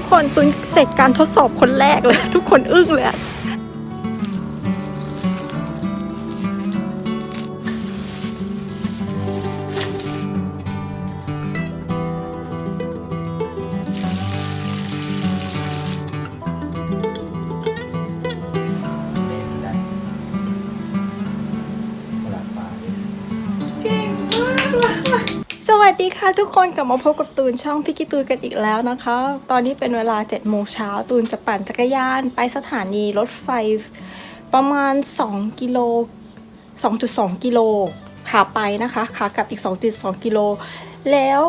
ทุกคนตุนเสร็จการทดสอบคนแรกเลย ทุกคนอึ้งเลย ค่ะทุกคนกลับมาพบกับตูนช่องพี่กิตูนกันอีกแล้วนะคะ ตอนนี้เป็นเวลา7จ็ดโมงเช้าตูนจะปั่นจักรยาน ไปสถานีรถไฟประมาณ 2 กิโล 2.2 กิโลขาไปนะคะขากลับอีก 2.2 กิโล แล้ว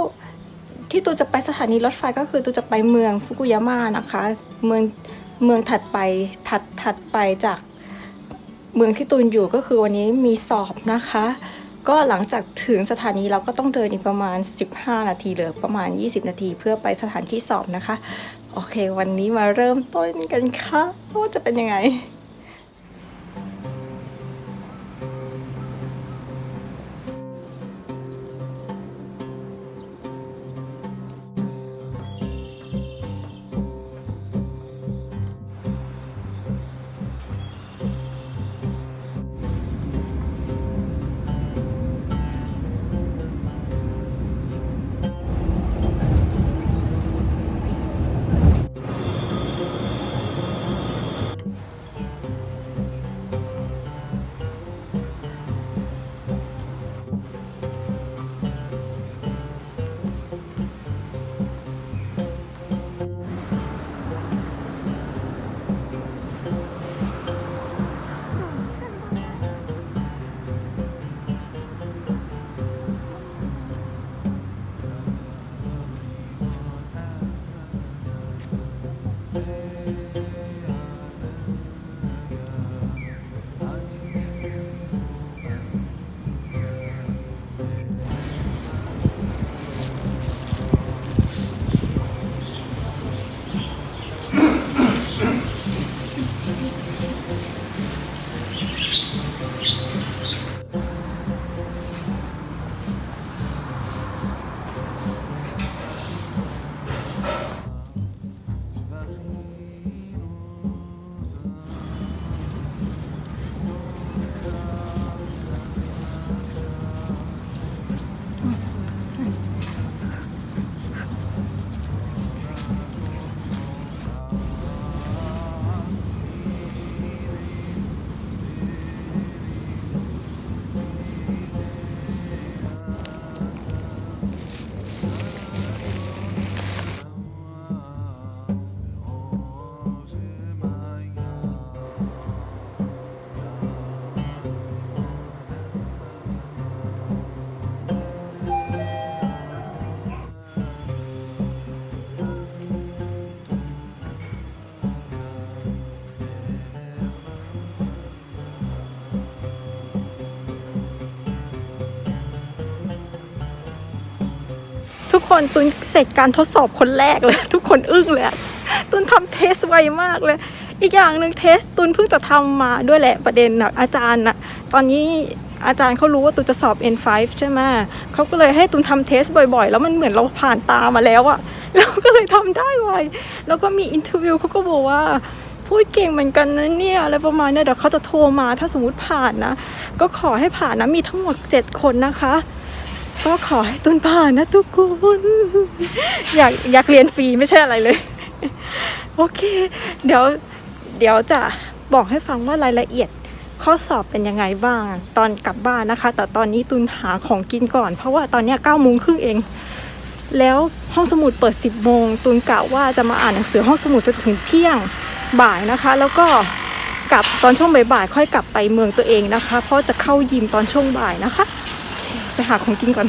ที่ตูนจะไปสถานีรถไฟก็คือตูนจะไปเมืองฟุกุยาม่านะคะ เมืองเมืองถัดไปถัดถัดไปจากเมืองที่ตูนอยู่ก็คือวันนี้มีสอบนะคะ ก็หลังจากถึงสถานีเราก็ต้องเดินอีกประมาณ 15 นาทีหรือประมาณ 20 นาที เพื่อไปสถานที่สอบนะคะ โอเค วันนี้มาเริ่มต้นกันค่ะว่าจะเป็นยังไง คนตุนเสร็จการทดสอบคนแรกเลย ทุกคนอึ้งเลยตุนทำเทสไวมากเลย อีกอย่างหนึ่งเทสตุนเพิ่งจะทำมาด้วยแหละประเด็นนะอาจารย์นะตอนนี้อาจารย์เขารู้ว่าตุนจะสอบ N5 ใช่ไหมเขาก็เลยให้ตุนทำเทสบ่อยๆ แล้วมันเหมือนเราผ่านตามาแล้วอะเราก็เลยทำได้ไวแล้วก็มีอินเทอร์วิวเขาก็บอกว่าพูดเก่งเหมือนกันนะเนี่ยอะไรประมาณเนี้ยเดี๋ยวเขาจะโทรมาถ้าสมมติผ่านนะ ก็ขอให้ผ่านนะมีทั้งหมด 7 คนนะคะ ก็ขอให้ตุนผ่านนะทุกคน อยากอยากเรียนฟรีไม่ใช่อะไรเลย โอเค เดี๋ยวเดี๋ยวจะบอกให้ฟังว่ารายละเอียดข้อสอบเป็นยังไงบ้างตอนกลับบ้านนะคะ แต่ตอนนี้ตุนหาของกินก่อน เพราะว่าตอนนี้เก้าโมงครึ่งเอง แล้วห้องสมุดเปิด 10โมงตุนกะว่าจะมาอ่านหนังสือห้องสมุดจนถึงเที่ยงบ่ายนะคะ แล้วก็กลับตอนช่วงบ่ายๆค่อยกลับไปเมืองตัวเองนะคะ เพราะจะเข้ายิมตอนช่วงบ่ายนะคะ ไปหาของกินก่อน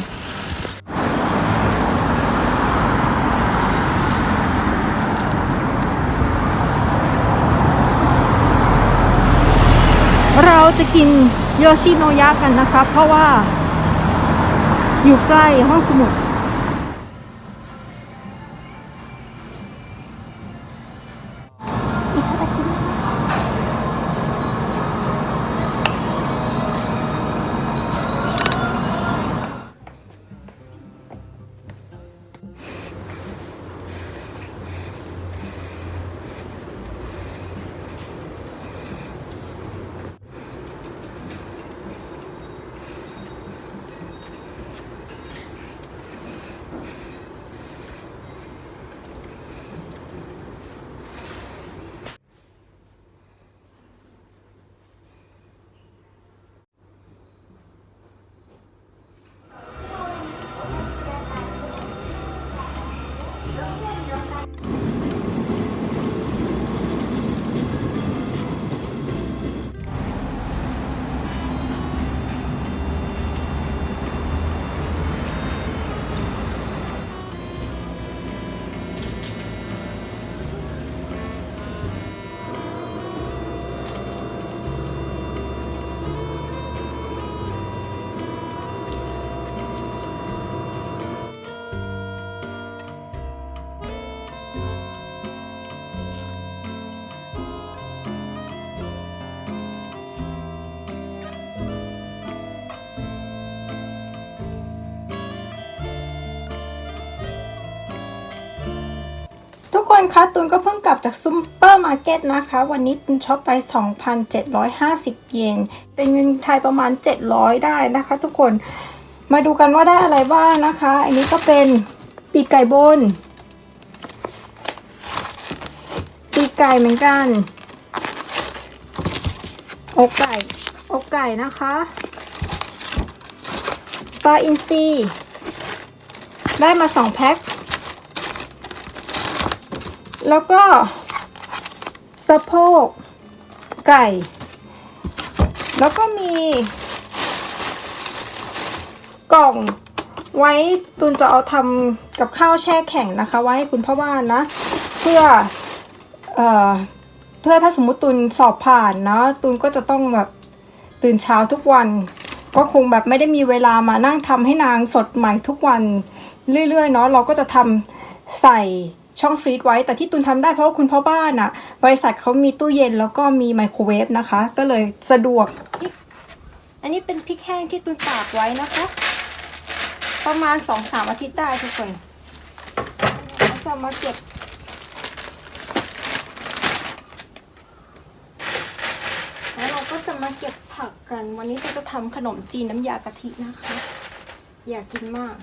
เราจะกินโยชิโนยะกันนะคะ เพราะว่าอยู่ใกล้ห้องสมุด คนคะตุนก็เพิ่งกลับจากซูเปอร์มาร์เก็ตนะคะ วันนี้ตุนช็อปไป 2,750 เยน เป็นเงินไทยประมาณ 700 ได้นะคะทุกคน มาดูกันว่าได้อะไรบ้างนะคะ อันนี้ก็เป็นปีกไก่บน ปีกไก่เหมือนกัน อกไก่ อกไก่นะคะ ปลาอินทรีได้มาสองแพ็ค แล้วก็สะโพกไก่ แล้วก็มี กล่องไว้ตุนจะเอาทำกับข้าวแช่แข็งนะคะ ไว้ให้คุณพ่อบ้านนะ เพื่อเอ่อเพื่อถ้าสมมติตุนสอบผ่านนะตุนก็จะต้องแบบตื่นเช้าทุกวัน ก็คงแบบไม่ได้มีเวลามานั่งทำให้นางสดใหม่ทุกวันเรื่อยๆเนาะเราก็จะทำใส่ ช่องฟรีซไว้ แต่ที่ตุนทำได้เพราะว่าคุณพ่อบ้านอะ่ะ บริษัทเขามีตู้เย็นแล้วก็มีไมโครเวฟนะคะ ก็เลยสะดวก อันนี้เป็นพริกแห้งที่ตุนตากไว้นะคะ ประมาณสองสามอาทิตย์ได้ทุกคนจะมาเก็บแล้วเราก็จะมาเก็บผักกัน วันนี้เราจะทำขนมจีนน้ำยากะทินะคะ อยากกินมาก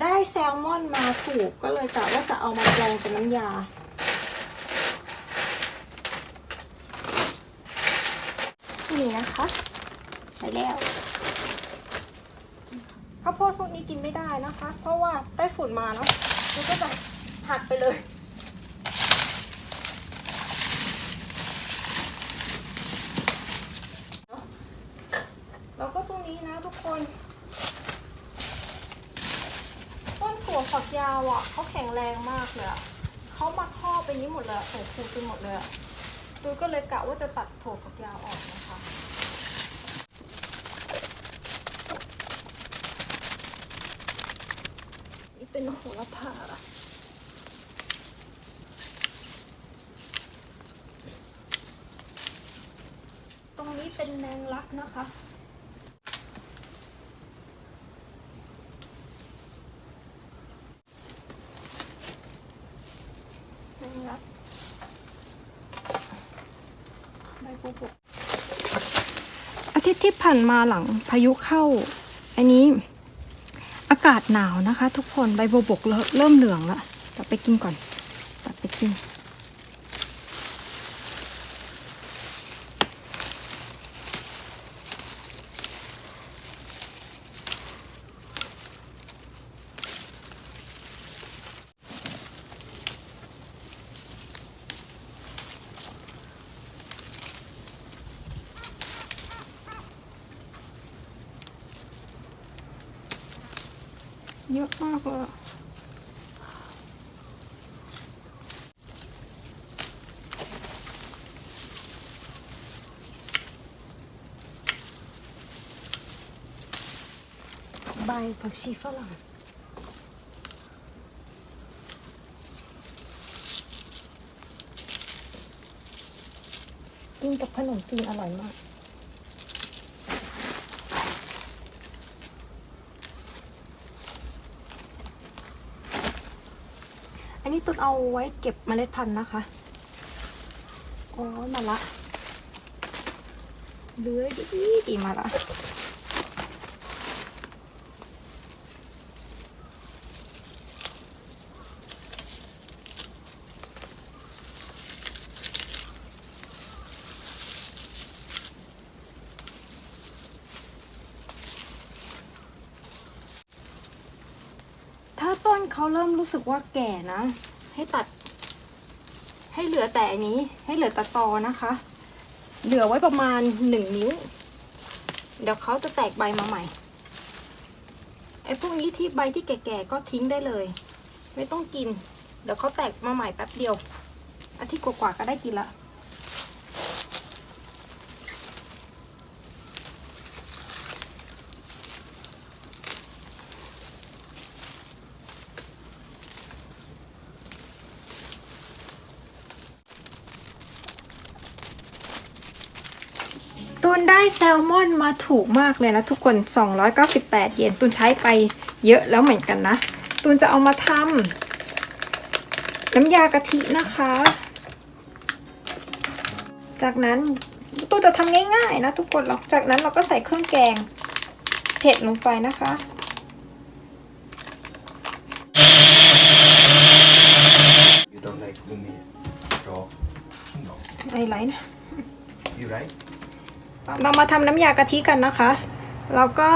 ได้แซลมอนมาถูกก็เลยกะว่าจะเอามาแปลงเป็นน้ำยา นี่นะคะไปแล้วข้าวโพดพวกนี้กินไม่ได้นะคะ เพราะว่าไต้ฝุ่นมาเนาะมันก็จะหักไปเลยแล้วก็ตรงนี้นะทุกคน ต้นถั่วฝัก ยาวอะเขาแข็งแรงมากเลยอะเขามาครอบไปนี้หมดเลยโอ้โหไปหมดเลยตูก็เลยกะว่าจะตัดถั่วฝักยาวออกนะคะนี่เป็นโหระพาตรงนี้เป็นแมงลักนะคะ งลักใบปูปุกอาทิตย์ที่ผ่านมาหลังพายุเข้า อันนี้อากาศหนาวนะคะ ทุกคนใบบัวบกเริ่มเริ่มเหลืองแล้วตัดไปกินก่อนตัดไปกิน เยอะมากเลยใบผักชีฝรั่งกินกับขนมจีนอร่อยมาก อันนี้ตุนเอาไว้เก็บเมล็ดพันธุ์นะคะ โอ้ยมาละเลื้อยดีดีมาละ ถ้าต้นเขาเริ่มรู้ สึกว่าแก่นะ ให้ตัด ให้เหลือแต่อันนี้ ให้เหลือแต่ตอนะคะ เหลือไว้ประมาณหนึ่งนิ้ว เดี๋ยวเขาจะแตกใบมาใหม่ไอ้พวกนี้ที่ใบที่แก่ๆก็ทิ้งได้เลย ไม่ต้องกิน เดี๋ยวเขาแตกมาใหม่แป๊บเดียวอาทิตย์กว่าๆก็ได้กินละ ตุนได้แซ ลมอนมาถูกมากเลยนะทุกคน 298 เยนตุนใช้ไปเยอะแล้วเหมือนกันนะ ตุนจะเอามาทน้ำยากะทินะคะ จากนั้นตู้จะทำง่ายๆนะทุกคนหรอกจากนั้นเราก็ใส่เครื่องแกงเผ็ดลงไปนะคะ You don't like umi raw? No. ไอไรนะ You right? เรามาทำน้ำยากะทิกันนะคะ แล้วก็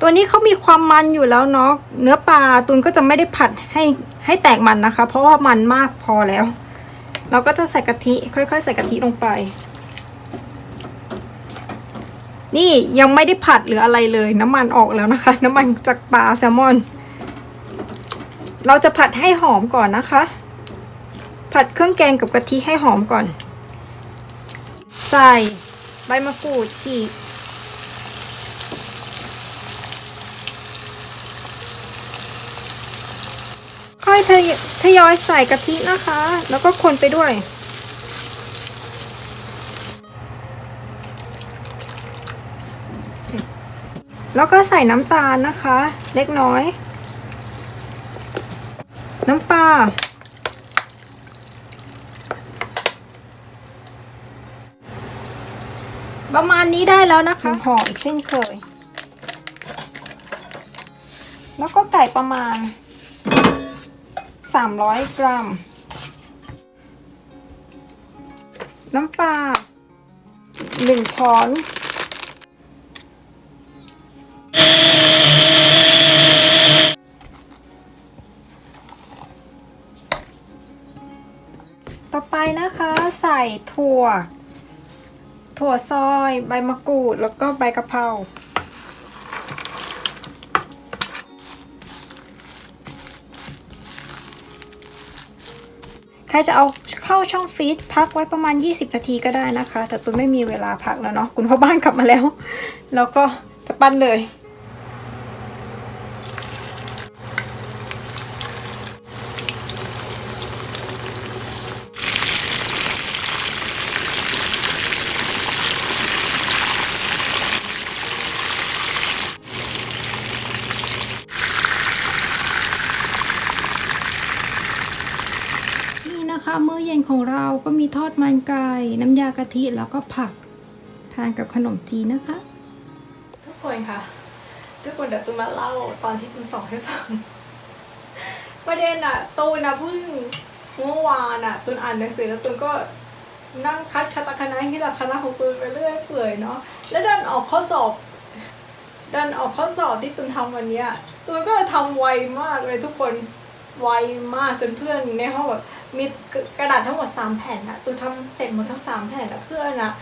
ตัวนี้เขามีความมันอยู่แล้วเนาะเนื้อปลาตุนก็จะไม่ได้ผัดให้ให้แตกมันนะคะ เพราะว่ามันมากพอแล้ว เราก็จะใส่กะทิ ค่อยๆ ใส่กะทิลงไป นี่ยังไม่ได้ผัดหรืออะไรเลย น้ำมันออกแล้วนะคะ น้ำมันจากปลาแซลมอน เราจะผัดให้หอมก่อนนะคะ ผัดเครื่องแกงกับกะทิให้หอมก่อน ใส่ ใบมะกรูดฉีกค่อยทยทยอยใส่กะทินะคะ แล้วก็คนไปด้วย แล้วก็ใส่น้ำตาลนะคะ เล็กน้อย น้ำปลา ประมาณนี้ได้แล้วนะคะห่ออีกเช่นเคย แล้วก็ไก่ประมาณ 300 กรัม น้ำปลา1 ช้อนต่อไปนะคะใส่ถั่ว ถั่วซอย ใบมะกรูด แล้วก็ใบกะเพราใครจะเอาเข้าช่องฟีดพักไว้ประมาณ 20 นาทีก็ได้นะคะ แต่ตุ้นไม่มีเวลาพักแล้วเนาะคุณพ่อบ้านกลับมาแล้ว แล้วก็จะปั้นเลย นี่นะคะ มื้อเย็นของเราก็มีทอดมันไก่ น้ำยากะทิแล้วก็ผักทานกับขนมจีนนะคะ ทุกคนค่ะ ทุกคนเดี๋ยวตูนมาเล่าตอนที่ตูนสอนให้ฟัง ประเด็นอะตูนอะเพิ่งเมื่อวานอะตูนอ่านหนังสือแล้วตูนก็นั่งคัดคาตาคณะที่ละคณะของตูนไปเรื่อยเปื่อยเนาะแล้วดันออกข้อสอบดันออกข้อสอบที่ตูนทำวันเนี้ยตูนก็ทำไวมากเลยทุกคนไวมากจนเพื่อนในห้องแบบ มีกระดาษทั้งหมดสามแผ่นอะตูทำเสร็จหมดทั้งสามแผ่นอะเพื่อนอะ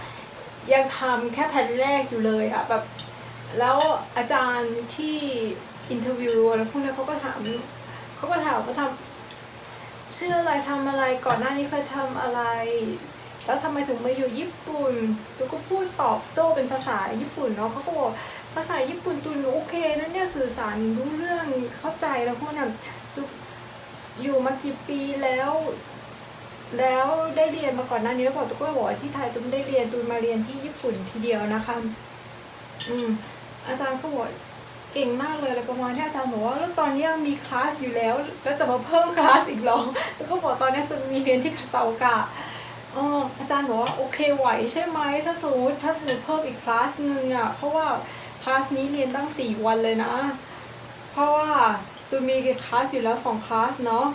ยังทำแค่แผ่นแรกอยู่เลยอะแบบแล้วอาจารย์ที่อินเทอร์วิวแล้วพวกนี้เขาก็ถามเขาก็ถามว่าทำชื่ออะไรทำอะไรก่อนหน้านี้เคยทำอะไร แล้วทำไมถึงมาอยู่ญี่ปุ่นตูก็พูดตอบโต้เป็นภาษาญี่ปุ่นเนาะเขาก็บอกภาษาญี่ปุ่นตูนโอเคนะเนี่ยสื่อสารรู้เรื่องเข้าใจแล้วพวกนั้น อยู่มากี่ปีแล้ว แล้วได้เรียนมาก่อนหน้านี้แล้วบอกตูก็บอกที่ไทยตูไม่ได้เรียนตูมมาเรียนที่ญี่ปุ่นทีเดียวนะคะ อืม อาจารย์ก็บอกเก่งมากเลยอะไรประมาณที่อาจารย์บอกว่าแล้วตอนนี้มีคลาสอยู่แล้ว แล้วจะมาเพิ่มคลาสอีกหรอแต่ก็บอกตอนนี้ตุนมีเรียนที่คาซาโอกะอ๋ออาจารย์บอกว่าโอเคไหวใช่ไหมถ้าสมมติถ้าสมมติเพิ่มอีกคลาสหนึ่งอะเพราะว่าคลาสนี้เรียนตั้งสี่วันเลยนะ เพราะว่า ตุนมีคลาสอยู่แล้วสองคลาสเนาะ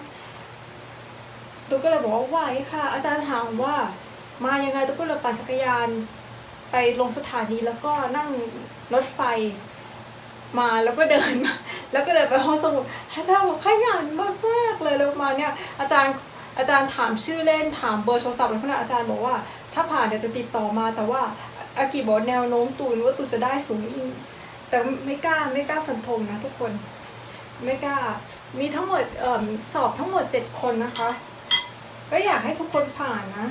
ตุนก็เลยบอกว่าไหวค่ะ อาจารย์ถามว่า มายังไงตุนก็เลยปั่นจักรยาน ไปลงสถานีแล้วก็นั่งรถไฟมาแล้วก็เดินมาแล้วก็เดินไปห้องสมุดอาจารย์บอกขยันมากมากเลยแล้วมาเนี่ยอาจารย์อาจารย์ถามชื่อเล่นถามเบอร์โทรศัพท์อะไรพวกนั้นอาจารย์บอกว่า ถ้าผ่านเดี๋ยวจะติดต่อมาแต่ว่าอากิบอกแนวโน้มตูนว่าตูจะได้สูงแต่ไม่กล้าไม่กล้าฟันธงนะทุกคน ไม่กล้า มีทั้งหมดเอ่อสอบทั้งหมดเจ็ดคนนะคะ ก็อยากให้ทุกคนผ่านนะ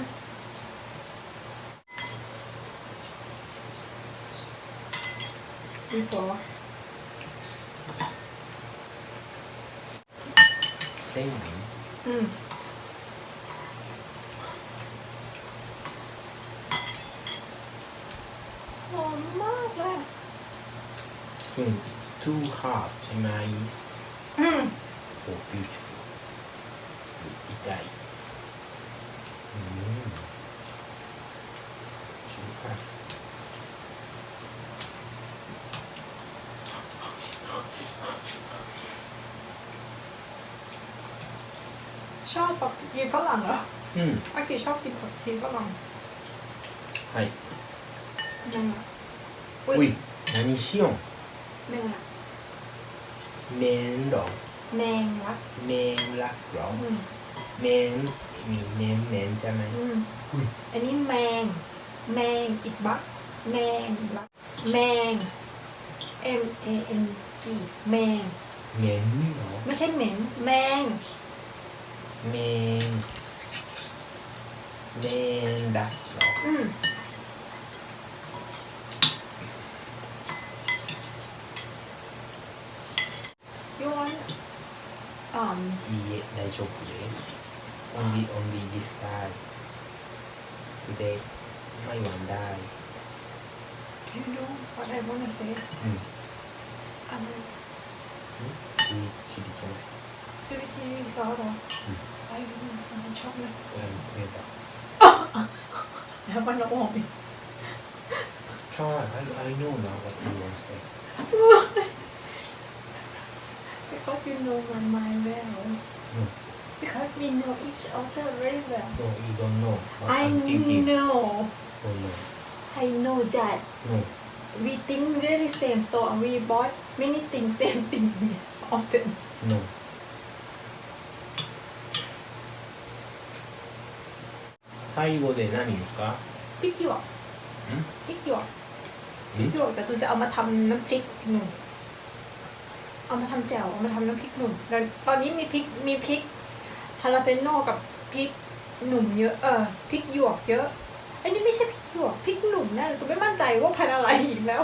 before Same. อืมหอมมากเลย Hmm, it's too hard ใช่ไหม อืม Oh, beautiful. 痛いうん中華 ชอบผักชีฝรั่งเหรอ うん อากิชอบกินผักชีฝรั่ง はい นั่นแหละ おい何しよん แมงละ メンロ แมงลักแมงลักหรออืมเมนมีแมงแมงใช่ไหมอืมอันนี้แมง แมงอิดบักแมงลักแมง M A N G แมงเหม็นนี่หรอไม่ใช่เหม็น แมงแมงแมงดักหรออืม ใช่ไหมคือซีรีส์ซอสเหรออืมไอ้มันชอบนะเพื่อนเพื่อนบอกแล้วมันละออกอีกใช่ I I know now what you want to say because you know my mind well Mm. because we know each other very well no you don't know what I I'm thinking know don't know I know that no we think really same so we bought many things same thing often no タイ語で何ですか พริกหยวก อืม พริกหยวก อื พริ ม กหยวกแต่ตูจะเอามาทำน้ำพริกหนุ่ม เอามาทำแจ่วเอามาทำน้ำพริกหนุ่มแต่ตอนนี้มีพริกมีพริกฮาลาเปโน่กับพริกหนุ่มเยอะเออพริกหยวกเยอะอันนี้ไม่ใช่พริกหยวกพริกหนุ่มแน่เลยตูไม่มั่นใจว่าพันธุ์อะไรอีกแล้ว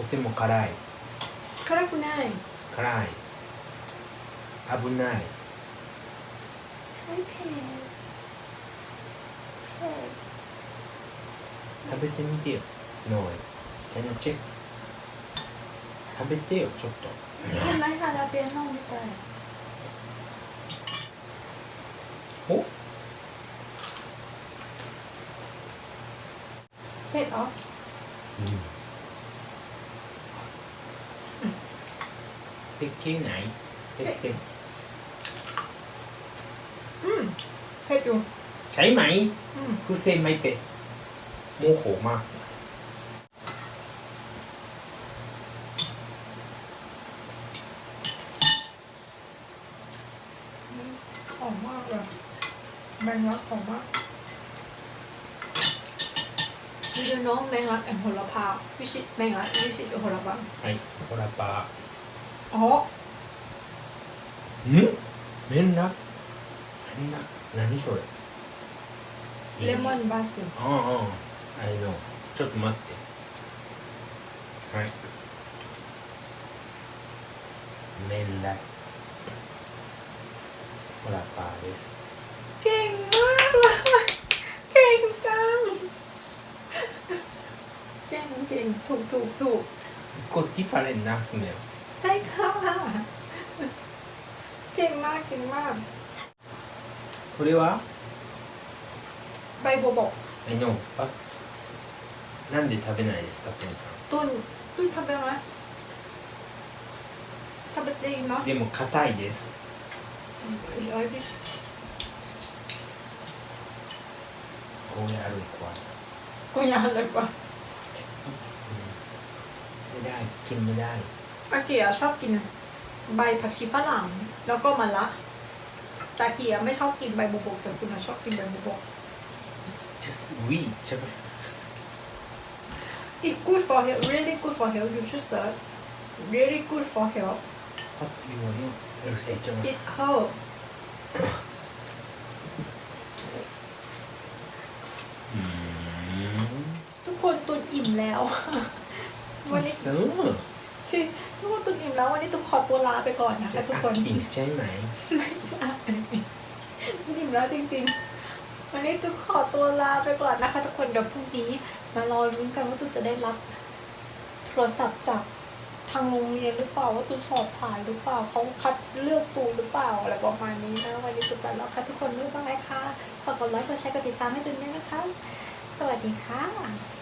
とても辛い คาราคุน่าย 辛い危ない ไม่เผ็ดเผ็ด 食べてみてよノイ Can you check 食べてよちょっと เห็นไหมฮาลาเปโน่ไม่ได้ お เผ็ดอ๋อ うんできないテステス อืมเผ็ดอยู่ ใช่ไหม อืม คือเซไม่เป็ดโมโหมาก งลักหอมมากมีดูน้องแมงลักแอนโหระพาวิชิตแมงลักวิชิตโหระพา はいほらば อ๋อ ん麺な麺な何それ เลมอนบาซิล あああああのちょっと待ってはい麺だほらばです เก่งมาก เลยเก่งจังเก่งเก่งถูกถูกถูก こっちファレンナスメよ ใช่ค่ะเก่งมากเก่งมาก これは ใบบัวบก あのあなんで食べないですかトンさ ตุนตุนทำไปมัสทำไปดีเนาะ んでも硬いです เอ้ยดิ Konya Arukwa กูยานเลยกว่าไม่ได้กินไม่ได้ อาเกียชอบกิน ใบผักชีฝรั่งแล้วก็มะละแต่อาเกียไม่ชอบกินใบบุบกแต่คุณน่ะชอบกินใบบุบก It's just weed ใช่ไหม it good for health really good for health you should search really good for health What you want to รู้สึกใช่ไหม it help แล้ววันนี้そうที่ทุกคนตุนอิ่มแล้ววันนี้ตุนขอตัวลาไปก่อนนะจะคะทุกอัคนกกินใช่ไหมไม่ใช่อิ่มแล้วจริง ๆ วันนี้ตุนขอตัวลาไปก่อนนะคะทุกคนเดี๋ยวพรุ่งนี้มารอรุ้นกันว่าตุนจะได้รับโทรศัพท์จากทางโรงเรียนหรือเปล่าว่าตุนสอบผ่านหรือเปล่าเขาคัดเลือกตูหรือเปล่าเปล่าอะไรประมาณนี้นะวันนี้สุดแล้วค่ะทุกคนรู้บ้างไหมคะฝากกดไลค์กดแชร์กดติดตามให้ดูด้วยนะคะ สวัสดีค่ะ